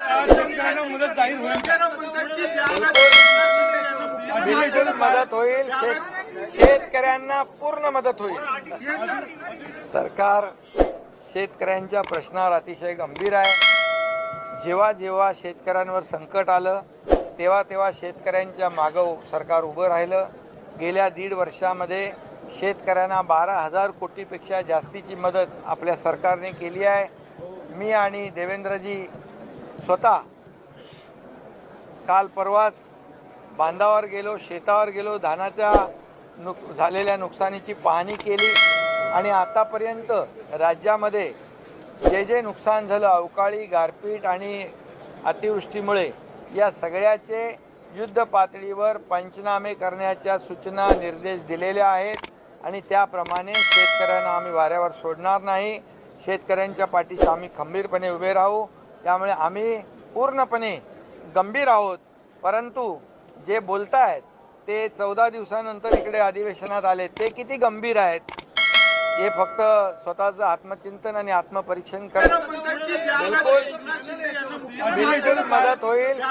मदत होईल मदत होईल. शेत- शेतकऱ्यांना पूर्ण मदत होईल. सरकार शेतकऱ्यांच्या प्रश्नावर अतिशय गंभीर आहे. जेव्हा जेव्हा शेतकऱ्यांवर संकट आलं तेव्हा तेव्हा शेतकऱ्यांच्या मागं सरकार उभं राहिलं. गेल्या दीड वर्षामध्ये शेतकऱ्यांना बारा हजार कोटीपेक्षा जास्तीची मदत आपल्या सरकारने केली आहे. मी आणि देवेंद्रजी स्वतः. काल परवाच बांधावर गेलो शेतावर गेलो धानाच्या नुक झालेल्या नुकसानीची पाहणी केली आणि आतापर्यंत राज्यामध्ये जे जे नुकसान झालं अवकाळी गारपीट आणि अतिवृष्टीमुळे या सगळ्याचे युद्ध पातळीवर पंचनामे करण्याच्या सूचना निर्देश दिलेल्या आहेत आणि त्याप्रमाणे शेतकऱ्यांना आम्ही वाऱ्यावर सोडणार नाही. शेतकऱ्यांच्या पाठीशी आम्ही खंबीरपणे उभे राहू. त्यामुळे आम्ही पूर्णपणे गंभीर आहोत. परंतु जे बोलतायत ते चौदा दिवसानंतर इकडे अधिवेशनात आले ते किती गंभीर आहेत हे फक्त स्वतःचं आत्मचिंतन आणि आत्मपरीक्षण कर बिलकुल. बिलकुल मदत होईल